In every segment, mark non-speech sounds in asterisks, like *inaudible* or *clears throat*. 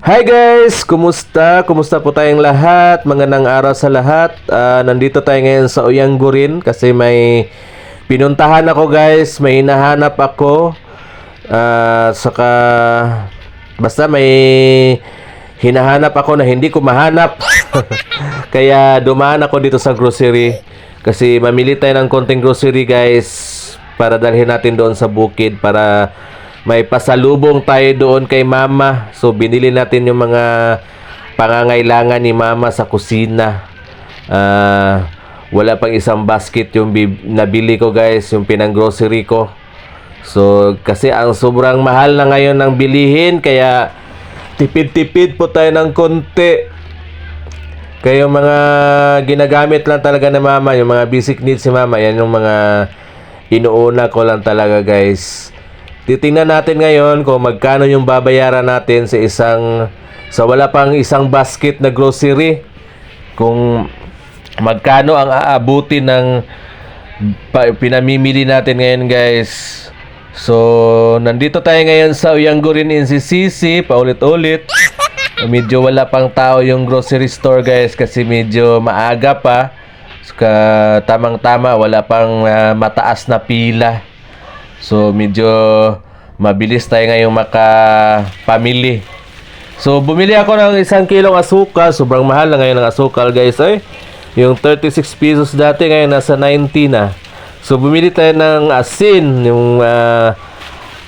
Hi guys! Kumusta? Kumusta po tayong lahat? Magandang araw sa lahat. Ah, nandito tayo ngayon sa Uyanggurin kasi may pinuntahan ako guys. May hinahanap ako. Ah, saka basta may hinahanap ako na hindi ko mahanap. *laughs* Kaya dumaan ako dito sa grocery kasi mamili tayo ng konting grocery guys para dalhin natin doon sa bukid para may pasalubong tayo doon kay mama. So binili natin yung mga pangangailangan ni mama sa kusina. Ah, wala pang isang basket yung bi- nabili ko guys, yung pinang grocery ko. So kasi ang sobrang mahal na ngayon ng bilihin kaya tipid-tipid po tayo ng konti. Kaya yung mga ginagamit lang talaga ni mama, yung mga basic needs si mama, yan yung mga inuuna ko lang talaga guys. Titingnan natin ngayon kung magkano yung babayaran natin sa isang sa wala pang isang basket na grocery. Kung magkano ang aabuti ng pinamimili natin ngayon guys. So, nandito tayo ngayon sa Uyanggurin NCCC, paulit-ulit. Medyo wala pang tao yung grocery store guys kasi medyo maaga pa. Ka tamang-tama wala pang ah, mataas na pila. So medyo mabilis tayo ngayong makapamili. So bumili ako ng isang kilong asukal. Sobrang mahal na ngayon ng asukal guys. Ay, yung 36 pesos dati ngayon nasa 90 na. So bumili tayo ng asin. Yung ah,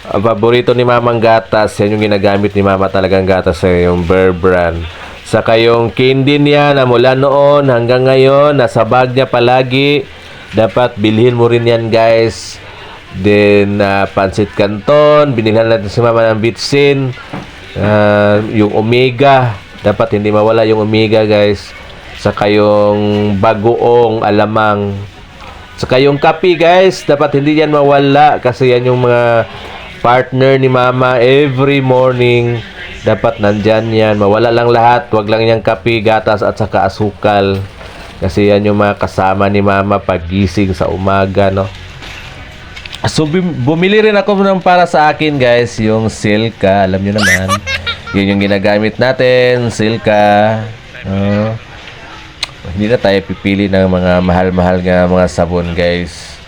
paborito ni mamang gatas. Yan yung ginagamit ni mama talagang gatas. Eh, yung Bear Brand. Saka yung candy niya na mula noon hanggang ngayon. Nasa bag niya palagi. Dapat bilhin mo rin yan guys. Then, uh, Pansit Canton. Binilhan natin si Mama ng Bitsin. Uh, yung Omega. Dapat hindi mawala yung Omega, guys. Saka yung bagoong alamang. Saka yung kape, guys. Dapat hindi yan mawala. Kasi yan yung mga partner ni Mama every morning. Dapat nandyan yan. Mawala lang lahat. Huwag lang yung kape, gatas at saka asukal. Kasi yan yung mga kasama ni Mama pagising sa umaga, no? So, bum- bumili rin ako ng para sa akin, guys, yung Silka. Alam nyo naman. Yun yung ginagamit natin, Silka. Oh. hindi na tayo pipili ng mga mahal-mahal nga mga sabon, guys.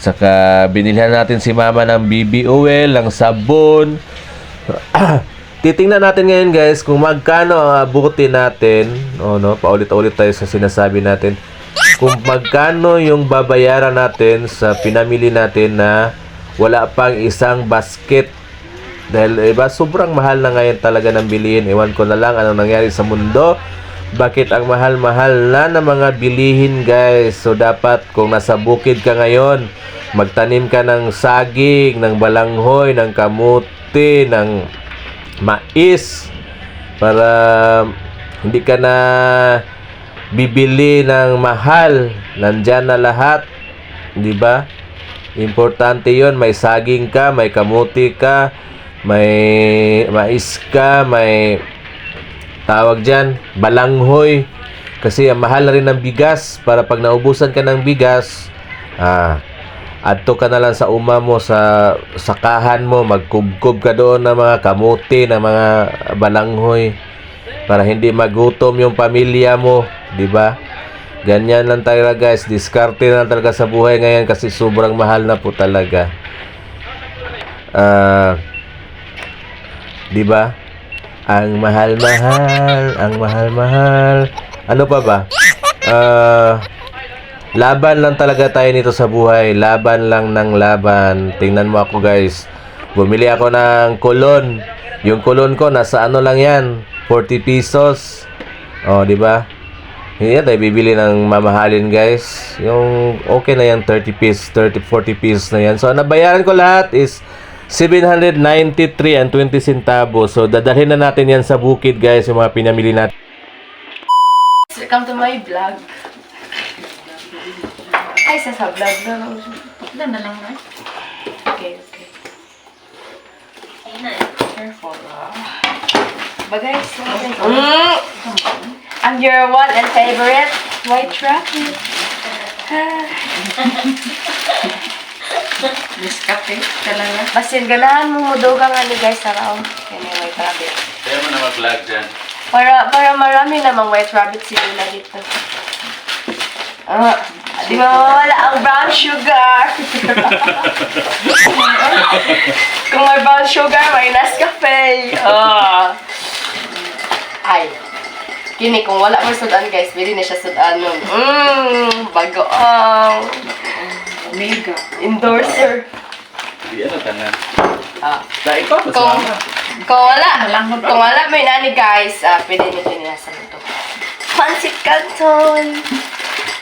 Saka, binilhan natin si mama ng BB oil, ng sabon. *clears throat* Titingnan natin ngayon, guys, kung magkano ang abutin natin. Oh, no? Paulit-ulit tayo sa sinasabi natin kung magkano yung babayaran natin sa pinamili natin na wala pang isang basket. Dahil iba, sobrang mahal na ngayon talaga ng bilihin. Iwan ko na lang anong nangyari sa mundo. Bakit ang mahal-mahal na ng mga bilihin guys. So dapat kung nasa bukid ka ngayon, magtanim ka ng saging, ng balanghoy, ng kamuti, ng mais para hindi ka na bibili ng mahal. Nandyan na lahat. Di ba? Importante yon May saging ka, may kamuti ka, may mais ka, may tawag dyan, balanghoy. Kasi ang mahal na rin ng bigas. Para pag naubusan ka ng bigas, ah, adto ka na lang sa uma mo, sa sakahan mo, magkubkob ka doon ng mga kamuti, ng mga balanghoy para hindi magutom yung pamilya mo, 'di ba? Ganyan lang talaga guys, diskarte na talaga sa buhay ngayon kasi sobrang mahal na po talaga. Ah, 'di ba? Ang mahal-mahal, ang mahal-mahal. Ano pa ba? Ah, laban lang talaga tayo nito sa buhay. Laban lang ng laban. Tingnan mo ako guys. Bumili ako ng kulon. Yung kulon ko nasa ano lang yan, 40 pesos. Oh, di ba? Hindi na tayo bibili ng mamahalin, guys. Yung okay na yan, 30 pesos, 30, 40 pesos na yan. So, nabayaran ko lahat is 793 and 20 centavos. So, dadalhin na natin yan sa bukid, guys, yung mga pinamili natin. Welcome to my vlog. Ay, sa sa vlog na. Ilan na lang na? Okay, okay. Ayun na. Careful, ah. Bagay, so, mm. I'm your one and favorite white rabbit. Miskape talaga. Basin ganahan mo mudugang ani guys sa raon. Yan yung white rabbit. Kaya mo na mag plug dyan. Para, para marami namang white rabbit si Lula dito. Ah, di ba wala ang brown sugar? *laughs* Kung may brown sugar, may Nescafe. Ah. Ay. Kini, kung wala mo sudan guys, pwede na siya sudan nun. Mmm, bago ang Omega. endorser. Di ano tanan. Ah. Dahil ikaw pa Kung, kung wala, kung wala may nani guys, ah, pwede nyo tininasan ito. Pancit Canton!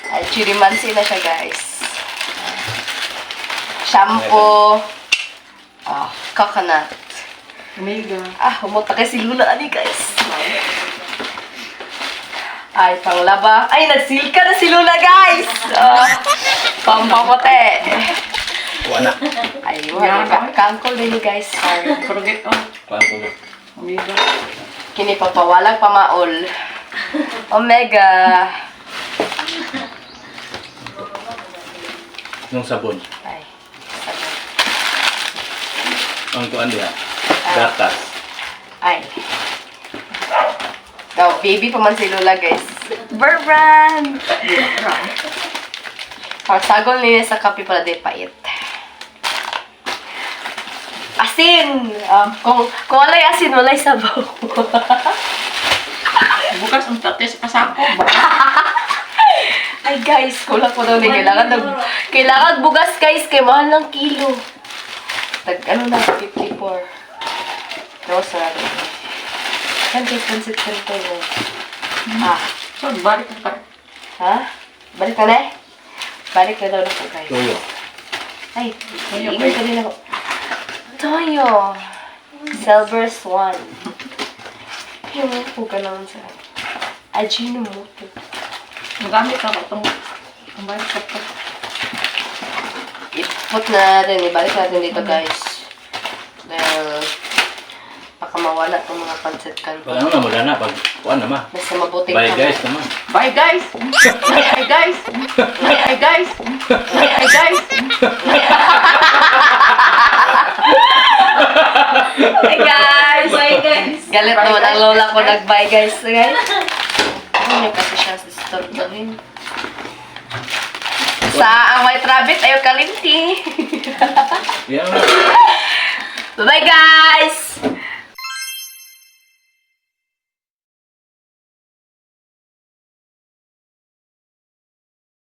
Ay, chili mansi na siya guys. Shampoo. Ah, coconut. Omega. Ah, umuta kay si Luna ani guys. Ay, panglaba. Ay, nagsilka na si Luna guys! Ah, pampapote. Wala. Ay, wala ka. Kangkol din guys. Sorry. Forget on. Ko. Omega. Kini papawalag pamaol. Omega. Nung sabon. Ay. sabi. Ang kuhaan diha. Gatas. Ay. Baby pa man si Lola, guys. Burbrand! Pagsagol niya sa kape pala di pait. Asin! Ah, kung, kung walay asin, walay sabaw. *laughs* Bukas ang tatis kasako ba? *laughs* Ay guys, kulang ko daw ni kailangan nag kailangan bugas guys kay mahal ng kilo. Tag ano na 54. Pero sa Yan guys, pansit kanto yun. Ah, So, balik ka pa. ha? Balik ka na eh. Balik na daw na po guys. Tuyo. Ay, Toyo, iingay ka din ako. Toyo. Silver Swan. Yung po ka naman sa Ajinomoto. Magamit ako itong ang balik ka pa. i-put na natin, ibalik natin dito guys. Dahil mawala itong mga pancit Pag canton. ano na, wala na. Pag kuhaan naman. Basta mabuting Bye guys naman. Bye guys! Bye guys! Bye guys! Bye guys! Hey guys! Bye guys! Galit naman ang lola ko nag-bye guys. Guys. *laughs* Ano kasi siya sa store doon. Sa ang white rabbit, ayaw kalimti. Yan na. *laughs* Bye guys!